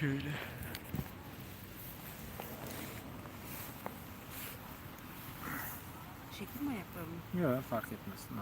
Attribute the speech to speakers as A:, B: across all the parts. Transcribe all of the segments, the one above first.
A: Şöyle.
B: Çekim mi yapalım?
A: Yok fark etmez. Ne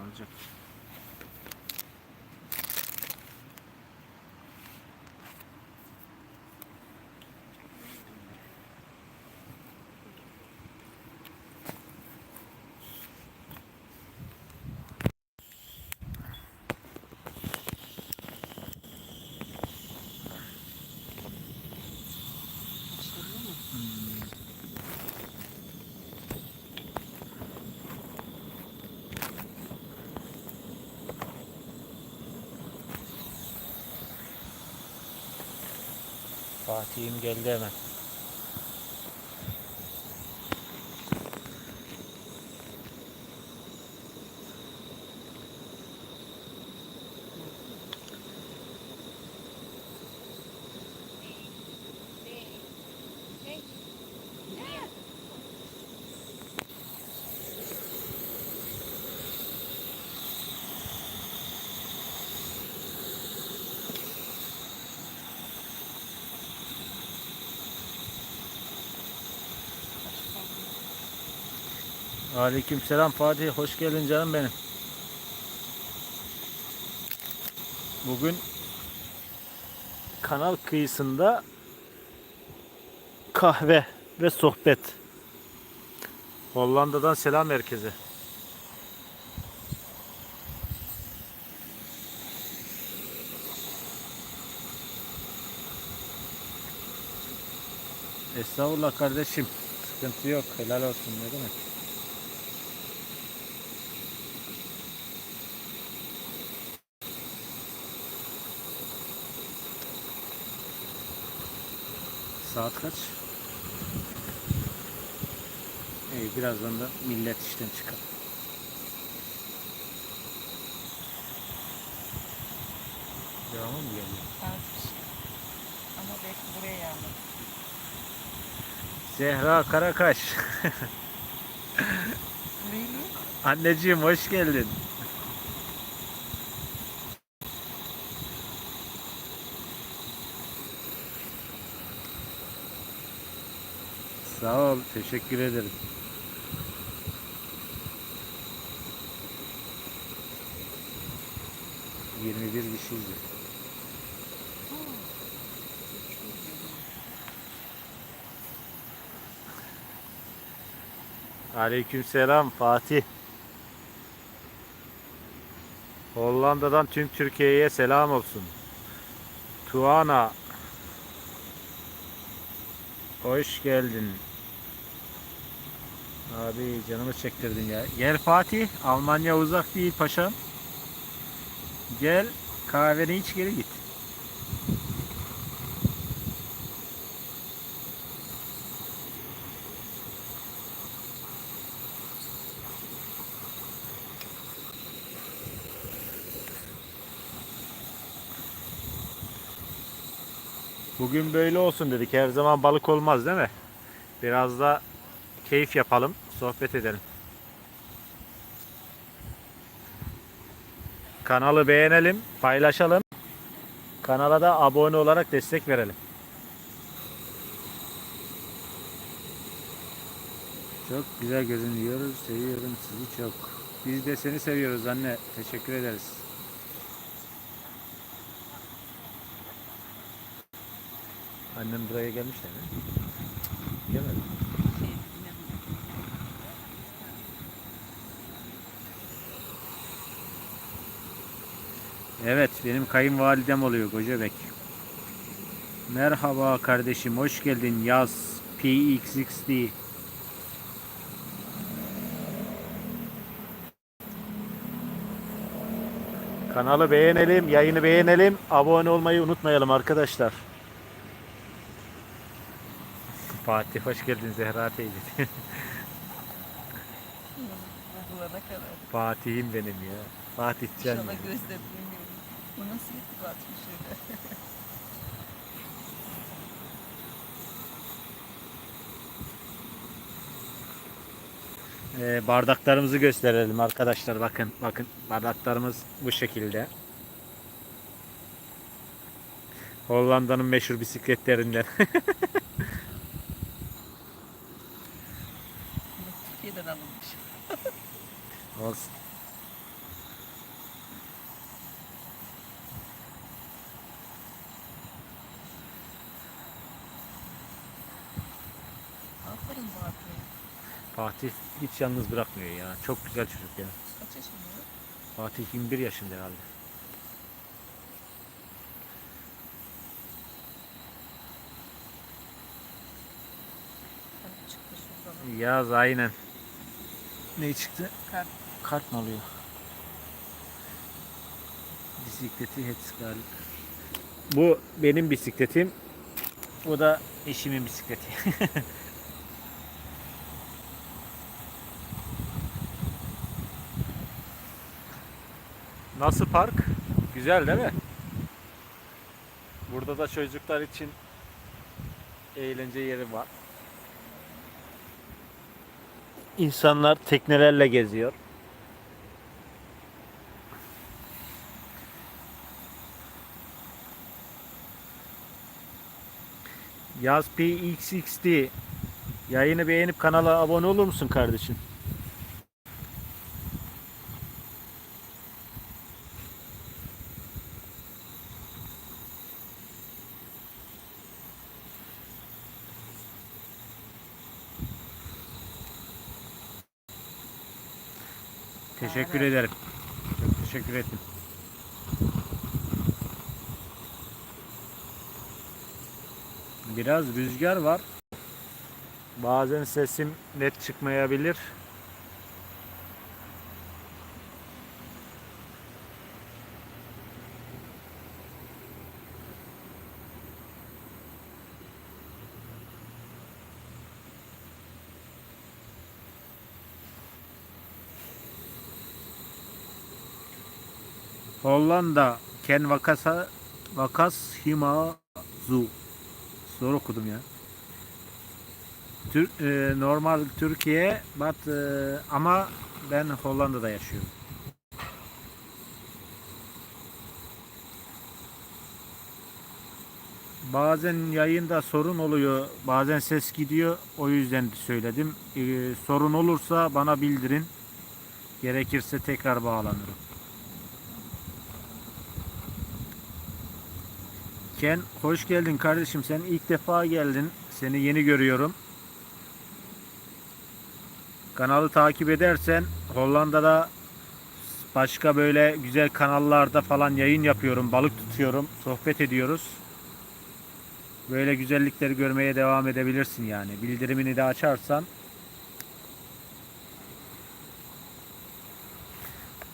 A: Fatih'im geldi hemen. Aleykümselam Fatih. Hoş geldin canım benim. Bugün kanal kıyısında kahve ve sohbet. Hollanda'dan selam herkese. Estağfurullah kardeşim. Sıkıntı yok. Helal olsun ne demek. Saat kaç? İyi birazdan da millet işten çıkar. Devamı mı geliyor?
B: Az bir şey. Ama belki buraya yağmur.
A: Zehra Karakaş. Anneciğim hoş geldin. Teşekkür ederim. Yirmi bir kişiydi. Aleykümselam Fatih. Hollanda'dan tüm Türkiye'ye selam olsun. Tuana. Hoş geldin. Abi canımı çektirdin ya. Gel Fatih. Almanya uzak değil paşam. Gel kahveni iç geri git. Bugün böyle olsun dedik. Her zaman balık olmaz değil mi? Biraz da keyif yapalım, sohbet edelim. Kanalı beğenelim, paylaşalım. Kanala da abone olarak destek verelim. Çok güzel görünüyoruz. Seviyorum sizi çok. Biz de seni seviyoruz anne. Teşekkür ederiz. Annem buraya gelmiş de mi? Evet, benim kayınvalidem oluyor Gocabek. Merhaba kardeşim, hoş geldin. Yaz PXXD. Kanalı beğenelim, yayını beğenelim, abone olmayı unutmayalım arkadaşlar. Fatih hoş geldin Zehra teyze. Fatih'im benim ya. Fatih Can.
B: İnşallah
A: ya.
B: Bu nasıl irtibatmış öyle?
A: Ee, bardaklarımızı gösterelim arkadaşlar. Bakın, bakın bardaklarımız bu şekilde. Hollanda'nın meşhur bisikletlerinden.
B: Türkiye'den alınmış.
A: Olsun. Fatih hiç yalnız bırakmıyor ya. Çok güzel çocuk ya.
B: Kaç yaşında?
A: Fatih 21 yaşında herhalde.
B: Çıktı şuradan.
A: Yaz aynen. Ne çıktı?
B: Kart.
A: Kart mı alıyor? Bisikleti Hetskal. Bu benim bisikletim. Bu da eşimin bisikleti. Nasıl park? Güzel değil mi? Burada da çocuklar için eğlence yeri var. İnsanlar teknelerle geziyor. Yaz PXXD yayını beğenip kanala abone olur musun kardeşim? Teşekkür
B: Evet.
A: ederim. Çok teşekkür ettim. Biraz rüzgar var. Bazen sesim net çıkmayabilir. Hollanda Ken Vakasa Vakas Himazu Zor okudum ya. Tür, e, normal Türkiye but, e, ama ben Hollanda'da yaşıyorum. Bazen yayında sorun oluyor, bazen ses gidiyor. O yüzden söyledim. E, sorun olursa bana bildirin. Gerekirse tekrar bağlanırım. Ken hoş geldin kardeşim. Sen ilk defa geldin. Seni yeni görüyorum. Kanalı takip edersen Hollanda'da başka böyle güzel kanallarda falan yayın yapıyorum. Balık tutuyorum. Sohbet ediyoruz. Böyle güzellikleri görmeye devam edebilirsin yani. Bildirimini de açarsan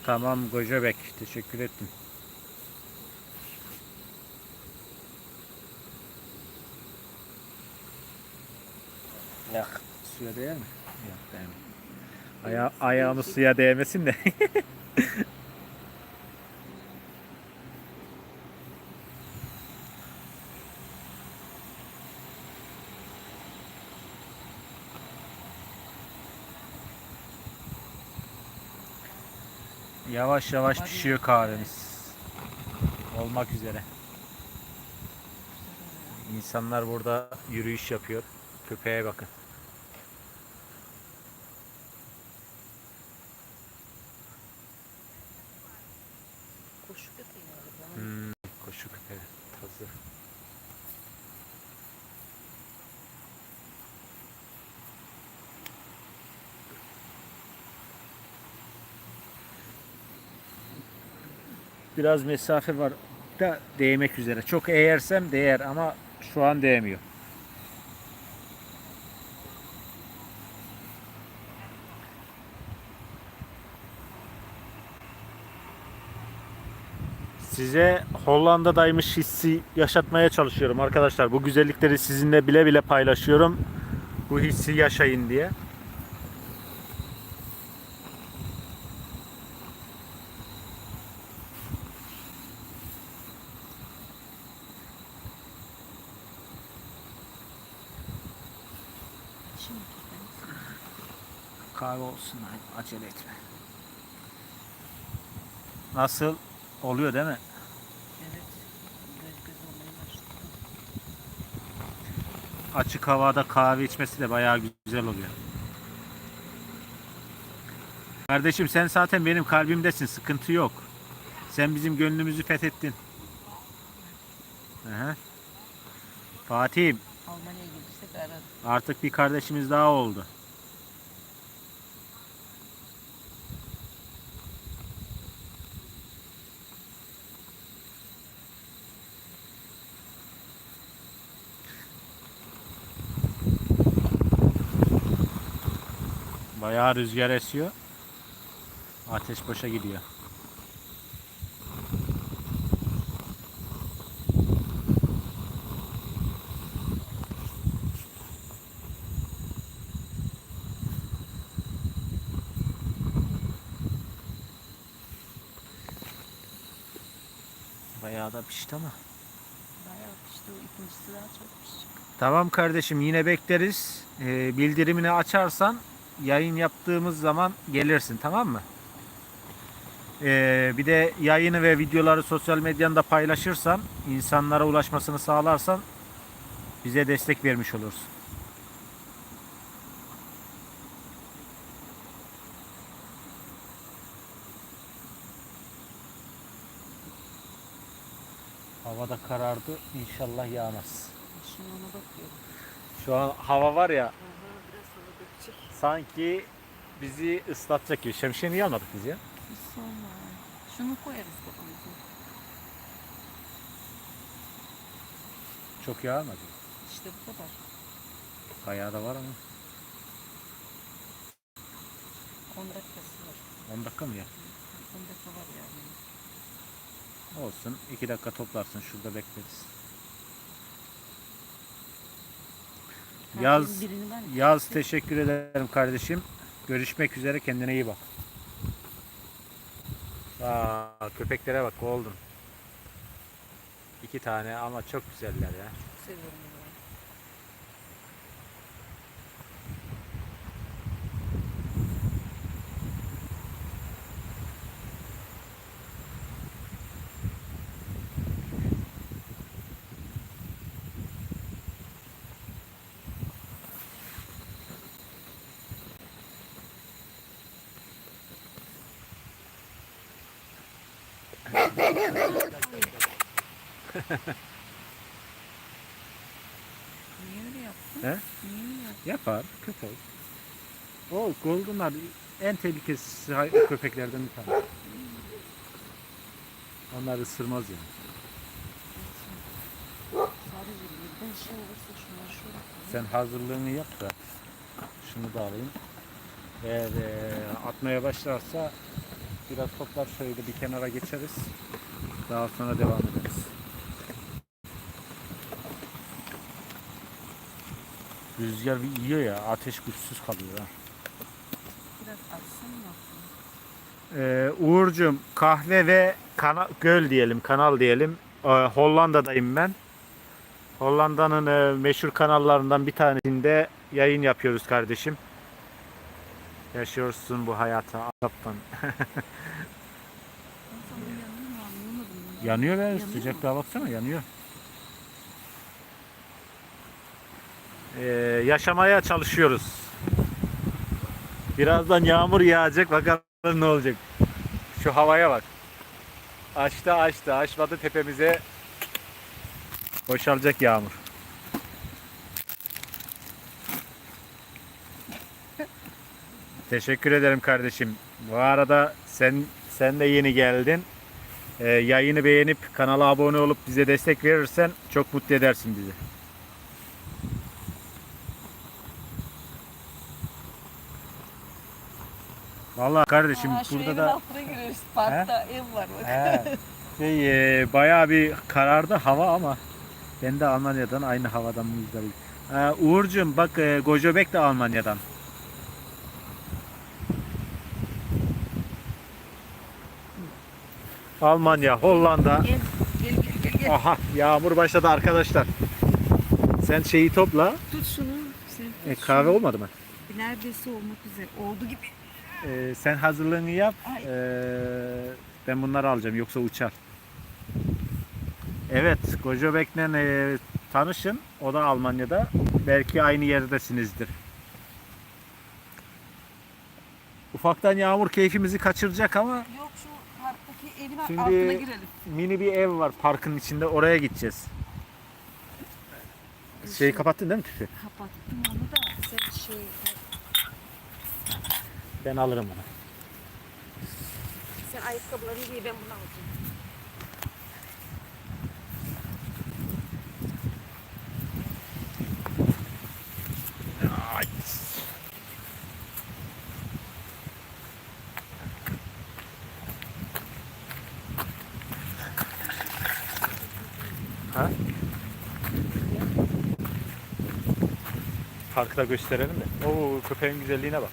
A: Tamam Gocabek. Teşekkür ettim. Yak. Suya değer mi? Yok değmez. Aya ayağımız suya değmesin de. Yavaş yavaş pişiyor kahvemiz. Olmak üzere. İnsanlar burada yürüyüş yapıyor. Köpeğe bakın. Biraz mesafe var da değmek üzere. Çok eğersem değer ama şu an değmiyor. Size Hollanda'daymış hissi yaşatmaya çalışıyorum arkadaşlar. Bu güzellikleri sizinle bile bile paylaşıyorum. Bu hissi yaşayın diye.
B: Şimdi ben
A: Olsun acele etme. Nasıl? Oluyor değil mi?
B: evet göz göz olmaya başladı.
A: açık havada kahve içmesi de bayağı güzel oluyor. Kardeşim sen zaten benim kalbimdesin. Sıkıntı yok. Sen bizim gönlümüzü fethettin. Aha. Fatih'im
B: Almanya'ya
A: artık bir kardeşimiz daha oldu. Bayağı rüzgar esiyor. Ateş boşa gidiyor. Bayağı da pişti ama.
B: Bayağı pişti o ikincisi daha çok pişecek.
A: Tamam kardeşim yine bekleriz. Ee, bildirimini açarsan yayın yaptığımız zaman gelirsin tamam mı? Ee, bir de yayını ve videoları sosyal medyanda paylaşırsan, insanlara ulaşmasını sağlarsan bize destek vermiş olursun. Havada karardı. İnşallah yağmaz. Şu an hava var ya
B: Aha, biraz sonra dökecek.
A: Sanki bizi ıslatacak gibi. Şemsiye niye almadık biz ya?
B: Sonra. Şunu koyarız kafamıza.
A: Çok yağmadı.
B: İşte bu kadar.
A: Bayağı da var ama.
B: 10 dakikası var.
A: 10 dakika mı ya?
B: 10 dakika var yani.
A: Olsun. 2 dakika toplarsın. Şurada bekleriz. Yaz, yaz teşekkür ederim kardeşim. Görüşmek üzere. Kendine iyi bak. Aa, köpeklere bak. Golden. İki tane ama çok güzeller ya.
B: çok seviyorum bunu. Niye öyle yaptın?
A: He?
B: Niye öyle yaptın?
A: Yapar köpek. O Golden'lar en tehlikesiz köpeklerden bir tane. Onlar ısırmaz yani.
B: Sadece birden şey olursa şunlar şöyle koyayım.
A: Sen hazırlığını yap da şunu da alayım. Eğer eee, atmaya başlarsa biraz toplar şöyle bir kenara geçeriz. Daha sonra devam ederiz. Rüzgar bir yiyor ya ateş güçsüz kalıyor ha.
B: Biraz açsın mı?
A: Ee, Uğur'cum kahve ve kana- göl diyelim, kanal diyelim. Ee, Hollanda'dayım ben. Hollanda'nın e, meşhur kanallarından bir tanesinde yayın yapıyoruz kardeşim. Yaşıyorsun bu.
B: Ben sana yanıyor
A: be
B: Yanıyor
A: sıcaklığa baksana yanıyor. Ee, yaşamaya çalışıyoruz. Birazdan yağmur yağacak bakalım ne olacak. Şu havaya bak. Açtı açtı açmadı tepemize boşalacak yağmur. Teşekkür ederim kardeşim. Bu arada sen sen de yeni geldin. Ee, yayını beğenip kanala abone olup bize destek verirsen çok mutlu edersin bizi. Vallahi kardeşim
B: Aa, şu
A: burada
B: evin
A: da
B: altına giriyoruz. Parkta ev var bak.
A: He, şey, e, bayağı bir karardı hava ama ben de Almanya'dan aynı havadan muzdarıyım. Ee, Uğur'cum bak e, Gojobek de Almanya'dan. Almanya, Hollanda.
B: Gel gel gel gel. gel.
A: Aha yağmur başladı arkadaşlar. Sen şeyi topla.
B: Tut şunu. Sen tut
A: E, kahve
B: şunu.
A: olmadı mı?
B: Neredeyse olmak üzere. Oldu gibi.
A: E, sen hazırlığını yap.
B: Ay.
A: E, ben bunları alacağım yoksa uçar. Evet, Gojobek'le e, tanışın. O da Almanya'da. Belki aynı yerdesinizdir. Ufaktan yağmur keyfimizi kaçıracak ama
B: Yok şu parktaki evin
A: Şimdi-
B: altına girelim.
A: mini bir ev var parkın içinde. Oraya gideceğiz. Şeyi kapattın değil mi tüpü?
B: Kapattım onu da sen şey
A: Ben alırım onu.
B: sen ayakkabılarını giy ben bunu alacağım.
A: Ha? Parkı da gösterelim de. Oo köpeğin güzelliğine bak.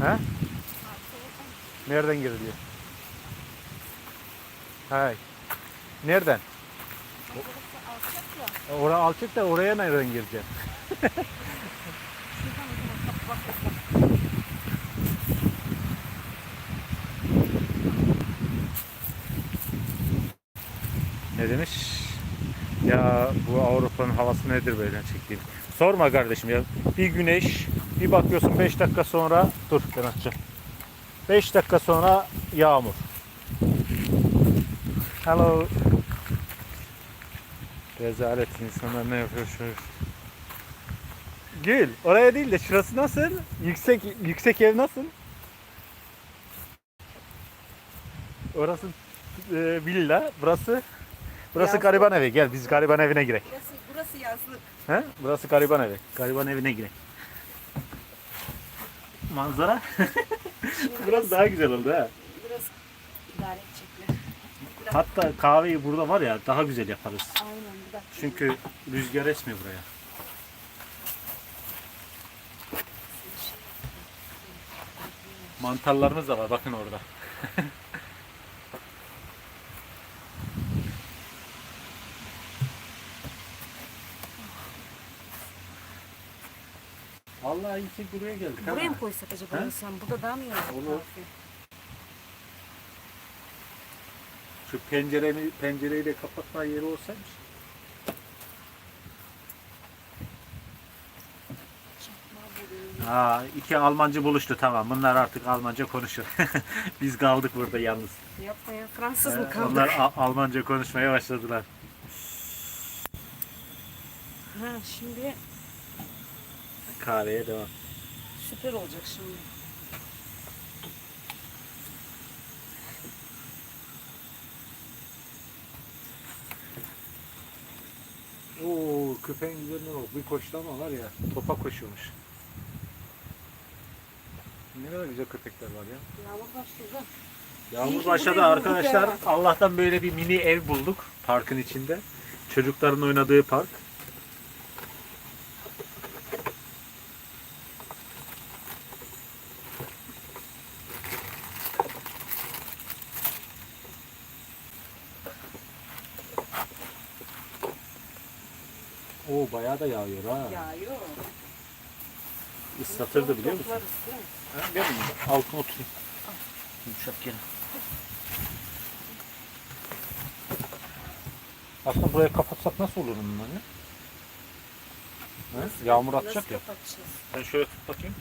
A: Ha? Nereden giriliyor? Hay. Nereden? Oraya alçak da oraya nereden gireceğim? Ne demiş? Ya bu Avrupa'nın havası nedir böyle çektiğim? Sorma kardeşim ya. Bir güneş, bir bakıyorsun 5 dakika sonra dur ben açacağım. 5 dakika sonra yağmur. Hello. Rezalet insanlar ne yapıyor şöyle. Gül, oraya değil de şurası nasıl? Yüksek yüksek ev nasıl? Orası e, villa, burası burası
B: Yazlık.
A: gariban evi. Gel biz gariban evine girek.
B: Burası, burası yazlık.
A: He? Burası gariban evi. Gariban evine girek. Manzara biraz daha güzel oldu ha.
B: Biraz idare edecekler.
A: Hatta kahveyi burada var ya daha güzel yaparız.
B: Aynen bir dakika.
A: Çünkü rüzgar esmiyor buraya. Mantarlarımız da var bakın orada. Vallahi iyi ki buraya geldik.
B: Buraya
A: ha.
B: mı koysak acaba
A: He?
B: insan? Burada daha mı iyi olur?
A: Olur. Şu pencereni, pencereyi de kapatma yeri olsaymış. Aa, iki Almancı buluştu tamam. Bunlar artık Almanca konuşur. Biz kaldık burada yalnız.
B: Yapma ya. Fransız
A: Ee,
B: mı kaldık?
A: Onlar A- Almanca konuşmaya başladılar.
B: Ha şimdi
A: Kahveye devam.
B: süper olacak şimdi.
A: Oo köpeğin üzerine bak. Bir koştu ama var ya topa koşuyormuş. Ne kadar güzel köpekler var ya.
B: Yağmur başladı.
A: Yağmur başladı arkadaşlar. Allah'tan böyle bir mini ev bulduk parkın içinde. Çocukların oynadığı park. Oo bayağı da yağıyor ha.
B: Yağıyor.
A: Islatırdı biliyor musun?
B: Toplarız, değil mi?
A: Ha, gel bunu. Altına oturayım. Yumuşak gene. Aslında burayı kapatsak nasıl olur bunun anne? Ha? Yağmur atacak
B: Nasıl
A: ya.
B: kapatacağız?
A: Ben şöyle tut bakayım.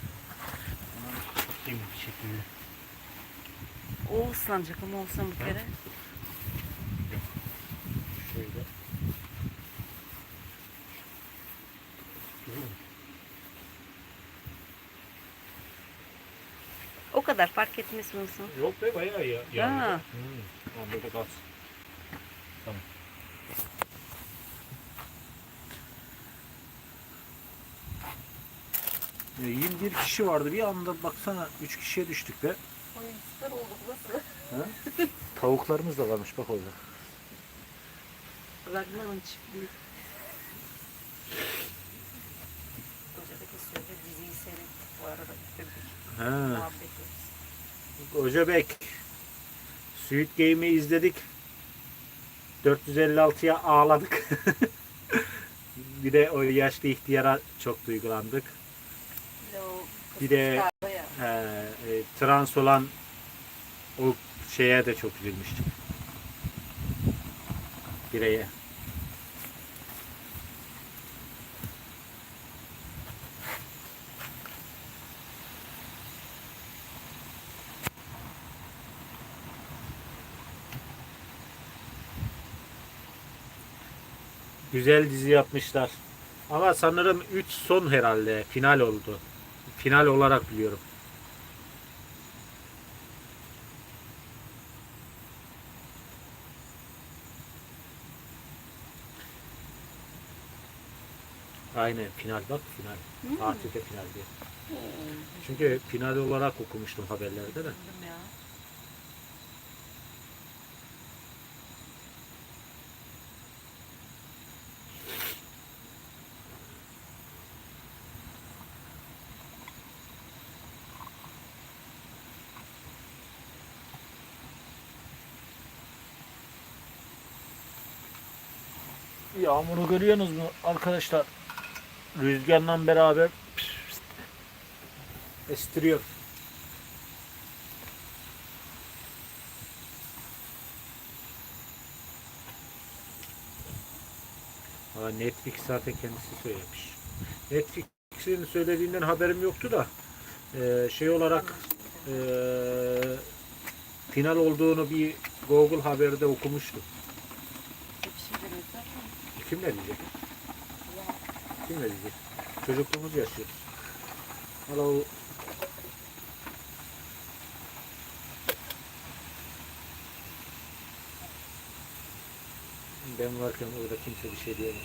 A: Tutayım bir şekilde.
B: O ıslanacak ama olsan bir kere.
A: Şöyle.
B: O kadar fark etmez olsun.
A: Yok be bayağı ya. yağmur.
B: Ha.
A: Hmm. Böyle kalsın. Tamam. Ya 21 kişi vardı bir anda baksana 3 kişiye düştük be.
B: Oy süper oldu burası.
A: Tavuklarımız da varmış bak orada.
B: Ragnar'ın çiftliği. Kocadaki söyle diziyi seyrettik bu arada.
A: Ha.
B: Muhabbet
A: Ocabek. Sweet Game'i izledik. 456'ya ağladık. bir de o yaşlı ihtiyara çok duygulandık.
B: Bir de
A: e, e, trans olan O şeye de çok üzülmüştüm. Bireye. Güzel dizi yapmışlar. Ama sanırım 3 son herhalde. Final oldu. Final olarak biliyorum. Aynen final bak final.
B: Hmm.
A: Fatih'te final diye. Çünkü final olarak okumuştum haberlerde de.
B: Bildim ya.
A: Yağmuru görüyorsunuz mu arkadaşlar? Rüzgarla beraber estiriyor. Ha, Netflix zaten kendisi söylemiş. Netflix'in söylediğinden haberim yoktu da eee, şey olarak eee, final olduğunu bir Google haberde okumuştum.
B: Bir şey demek zaten.
A: Kim ne diyecek? Kim ne diyecek? Çocukluğumuz yaşıyoruz. Hala o ben varken orada kimse bir şey diyemez.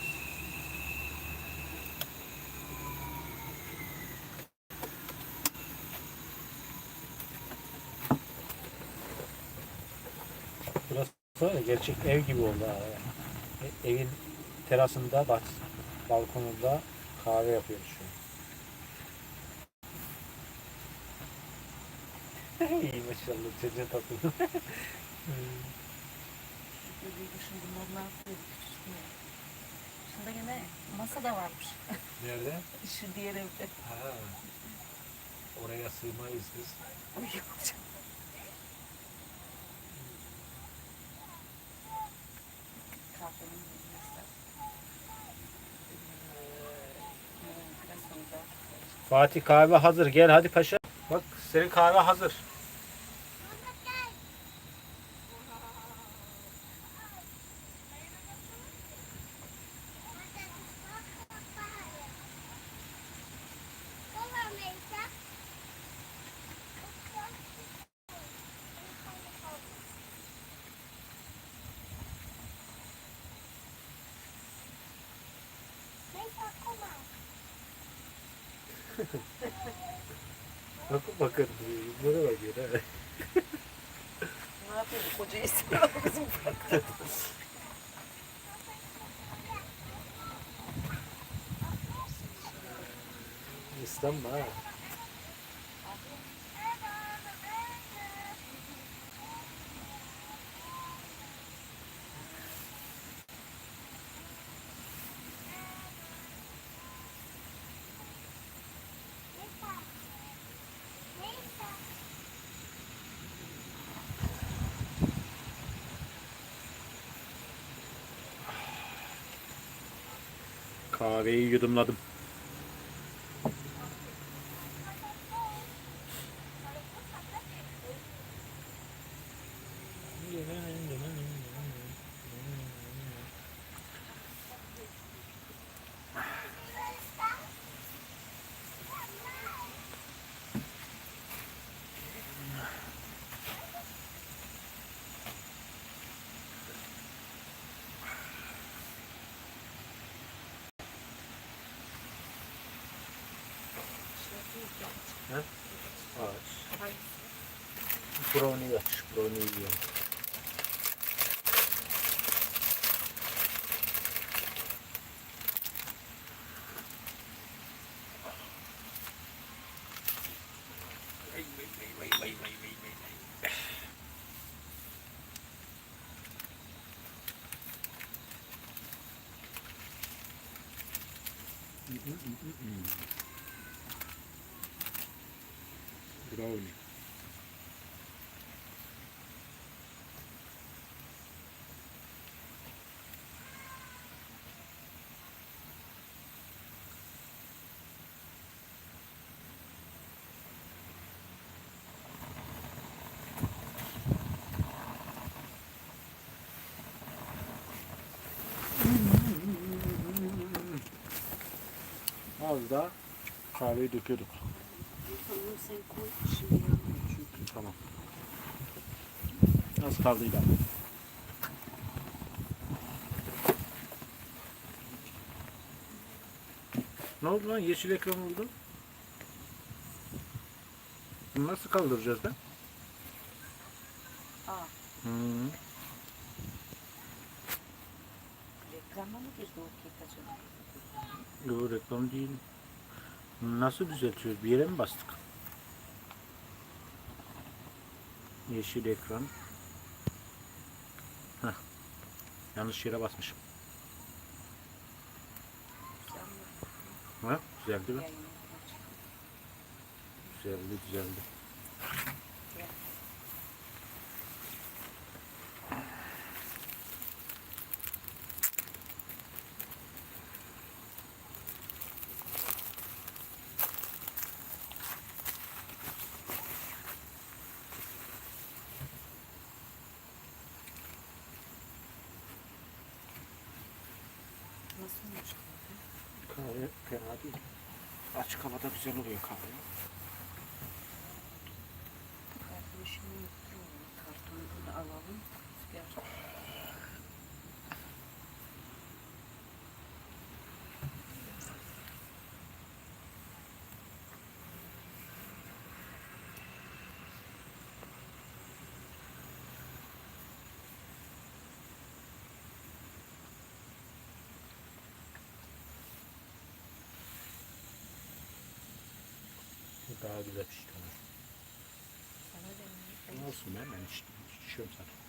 A: Burası gerçek ev gibi oldu. E- Evin terasında, bak, balkonunda kahve yapıyoruz şu an. İyi maşallah çocuğa tatlı.
B: Düşün bunlar ne yapıyor? Şunda gene masa da varmış.
A: Nerede?
B: Şu diğer evde.
A: Ha. Oraya sığmayız biz.
B: Uyuyor. Kahvenin bilmesi. Biraz sonra.
A: Fatih kahve hazır. Gel hadi paşa. Bak senin kahve hazır. Bakın bakın. Buna bakıyor ha.
B: Ne bu koca istiyor bizim parkta.
A: İslanma ha. Kahveyi yudumladım. Ağaç. Brownie aç. Brownie yiyorum brownie. Az daha kahveyi döküyorduk.
B: Tamam sen koy. Şimdi yanmıyor çünkü.
A: Tamam. Az kaldıydı. ama. Ne oldu lan? Yeşil ekran oldu. Bunu nasıl kaldıracağız lan?
B: Aa
A: Hmm.
B: reklama mı girdi o kek acaba?
A: Yok reklam değil. Nasıl düzeltiyoruz? Bir yere mi bastık? Yeşil ekran. Heh. Yanlış yere basmışım. Ha? Güzeldi mi? Güzeldi, güzeldi.
B: Nasıl olmuş kahve?
A: Kahve fena değil. Havada güzel oluyor kahve. Daha güzel pişti.
B: Sana
A: olsun be ben içtim. İçiyorum zaten.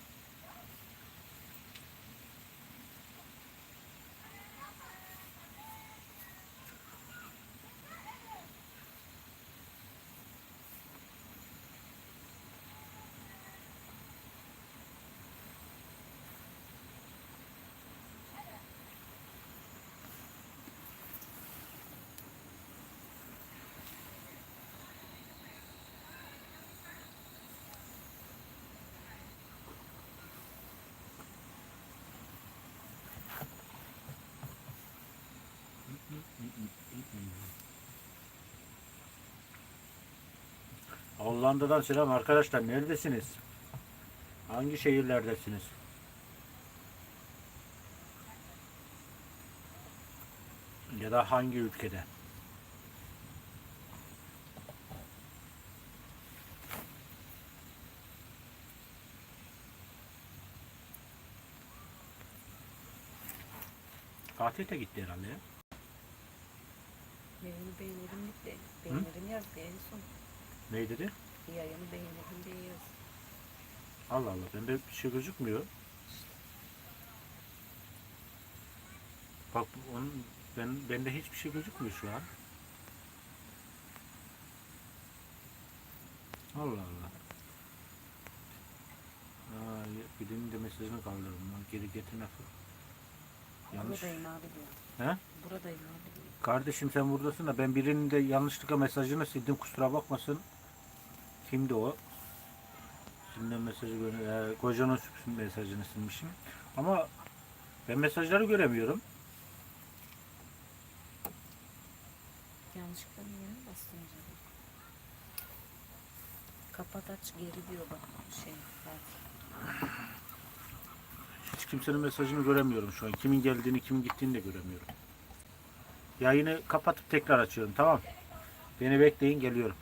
A: Hollanda'dan selam arkadaşlar. Neredesiniz? Hangi şehirlerdesiniz? Ya da hangi ülkede? Fatih de gitti herhalde ya.
B: Yayını beğenirim de. Beğenirim yaz en son.
A: Ne dedi?
B: Yayını beğenirim.
A: Allah Allah bende bir şey gözükmüyor. Bak onun ben bende hiçbir şey gözükmüyor şu an. Allah Allah. Aa, birinin de mesajını kaldırdım. Geri getir nasıl? Yanlış.
B: Buradayım abi diyor.
A: He?
B: Buradayım abi diyor.
A: Kardeşim sen buradasın da ben birinin de yanlışlıkla mesajını sildim kusura bakmasın. Kimdi o? Şimdiden mesajı gönder. E, kocanın mesajını silmişim. Ama ben mesajları göremiyorum.
B: Yanlışlıkla bir yere mi bastın acaba? Kapat aç geri diyor bak şey. Fatih.
A: Hiç kimsenin mesajını göremiyorum şu an. Kimin geldiğini, kimin gittiğini de göremiyorum. Yayını kapatıp tekrar açıyorum tamam. Beni bekleyin geliyorum.